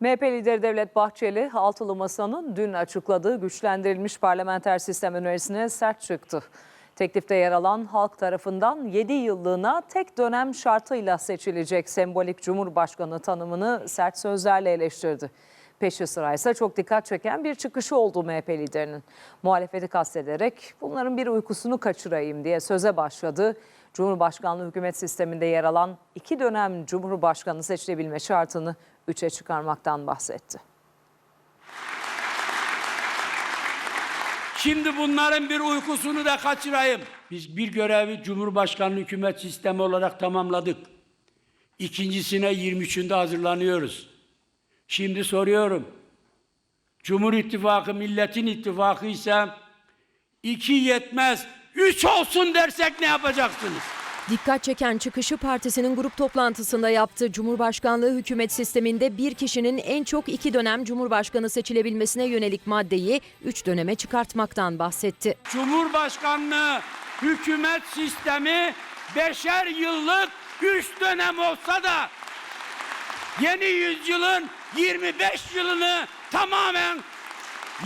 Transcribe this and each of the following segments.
MHP lideri Devlet Bahçeli, Altılı Masa'nın dün açıkladığı güçlendirilmiş parlamenter sistem önerisine sert çıktı. Teklifte yer alan halk tarafından 7 yıllığına tek dönem şartıyla seçilecek sembolik Cumhurbaşkanı tanımını sert sözlerle eleştirdi. Peşi sıra ise çok dikkat çeken bir çıkışı oldu MHP liderinin. Muhalefeti kastederek bunların bir uykusunu kaçırayım diye söze başladı. Cumhurbaşkanlığı hükümet sisteminde yer alan iki dönem Cumhurbaşkanı seçilebilme şartını üçe çıkarmaktan bahsetti. Şimdi bunların bir uykusunu da kaçırayım. Biz bir görevi Cumhurbaşkanlığı hükümet sistemi olarak tamamladık. İkincisine 23'ünde hazırlanıyoruz. Şimdi soruyorum. Cumhur İttifakı milletin ittifakı ise iki yetmez, üç olsun dersek ne yapacaksınız? Dikkat çeken çıkışı partisinin grup toplantısında yaptı. Cumhurbaşkanlığı hükümet sisteminde bir kişinin en çok iki dönem cumhurbaşkanı seçilebilmesine yönelik maddeyi üç döneme çıkartmaktan bahsetti. Cumhurbaşkanlığı hükümet sistemi beşer yıllık üç dönem olsa da yeni yüzyılın 25 yılını tamamen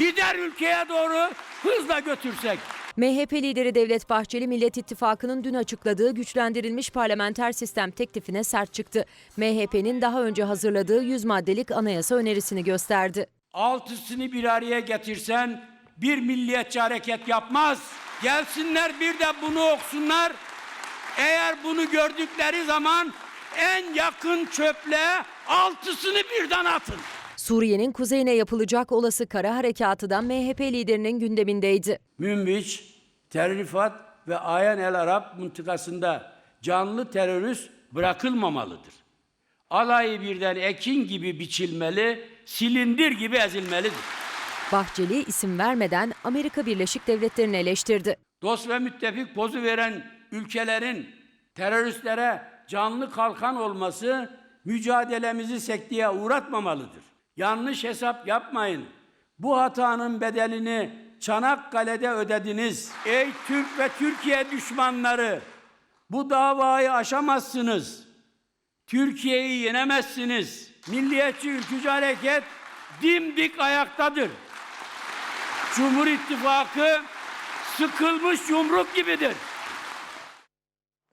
lider ülkeye doğru hızla götürsek. MHP lideri Devlet Bahçeli Millet İttifakı'nın dün açıkladığı güçlendirilmiş parlamenter sistem teklifine sert çıktı. MHP'nin daha önce hazırladığı 100 maddelik anayasa önerisini gösterdi. Altısını bir araya getirsen bir milliyetçi hareket yapmaz. Gelsinler bir de bunu okusunlar. Eğer bunu gördükleri zaman en yakın çöple altısını birden atın. Suriye'nin kuzeyine yapılacak olası kara harekatı da MHP liderinin gündemindeydi. Münbiç, Tel Rifat ve Ayan el Arap mıntıkasında canlı terörist bırakılmamalıdır. Alayı birden ekin gibi biçilmeli, silindir gibi ezilmelidir. Bahçeli isim vermeden Amerika Birleşik Devletleri'ni eleştirdi. Dost ve müttefik pozu veren ülkelerin teröristlere canlı kalkan olması mücadelemizi sekteye uğratmamalıdır. Yanlış hesap yapmayın. Bu hatanın bedelini Çanakkale'de ödediniz. Ey Türk ve Türkiye düşmanları! Bu davayı aşamazsınız. Türkiye'yi yenemezsiniz. Milliyetçi ülkücü hareket dimdik ayaktadır. Cumhur İttifakı sıkılmış yumruk gibidir.